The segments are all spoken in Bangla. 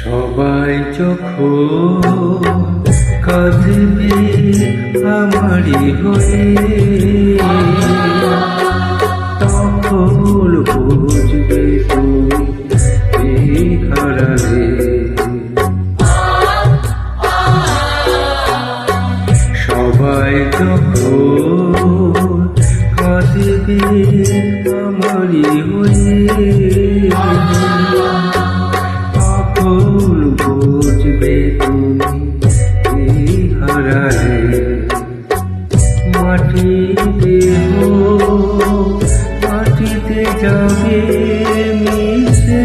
সবাই যখন কাঁদবে আমারই হয়ে তখন বুঝবে তুমি হারালে। কাঁদবে আমারই হয়ে তখন বুঝবে তুমি। হারালে মাটি মাটিতে যাবে মিশে।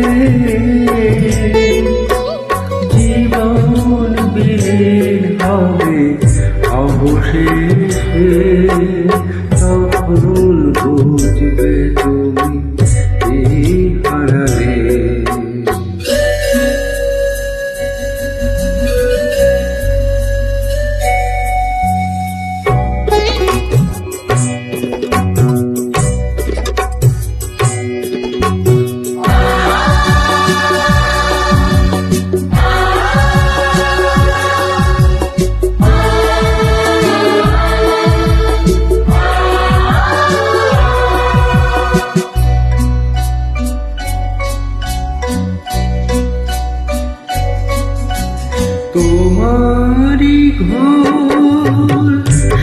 তোমারি ঘর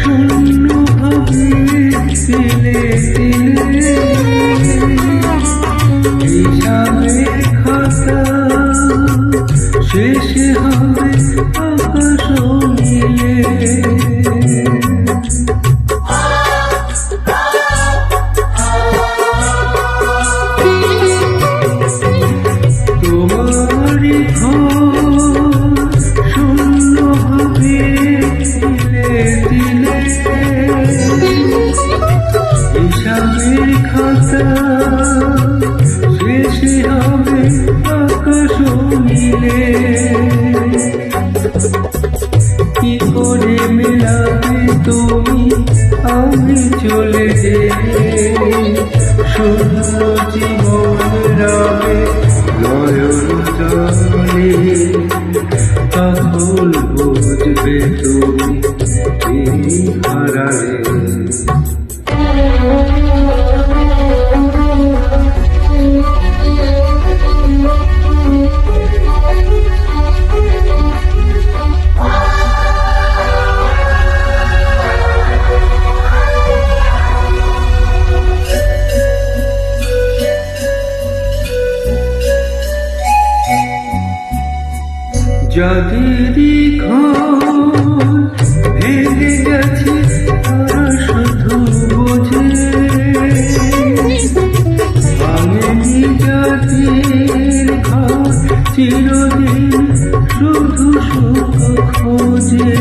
শূন্য ভাবে ছিলে ছিলে তুমি আমি চলে যে শূন্য জীবন রাবে নয়ন জলে। তখন বুঝবে তুমি হারালে? যাদেরই ঘর ভেঙে গেছে তারা শুধু বোঝে ভাঙেনি ঘর চিরদিন শুধু সুখ খোঁজে।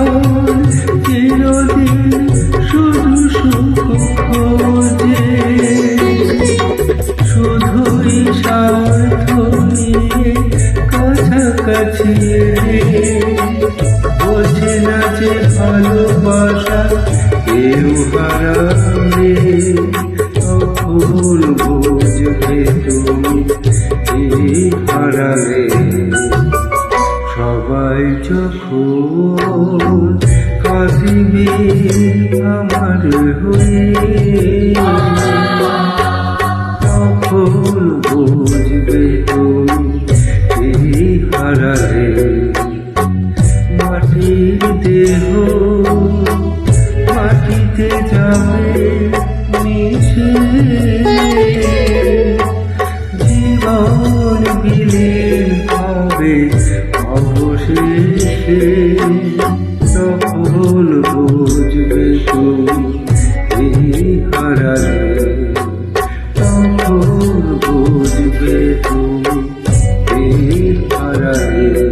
ঘর চিরদিন শুধু সুখ খোঁজে শুধুই স্বার্থ নিয়ে কাছাকাছি বোঝে না ভালোবাসা কেউ হারাবে বুঝবে সবাই যখন কাঁদিবে আমার হয়ে তখন বুঝবে তুমি হারালে মাটির দেহ মাটিতে যাবে অবশেষে তখন বুঝবে তুমি এই হারালে তখন বুঝবে তুমি এই হারালে।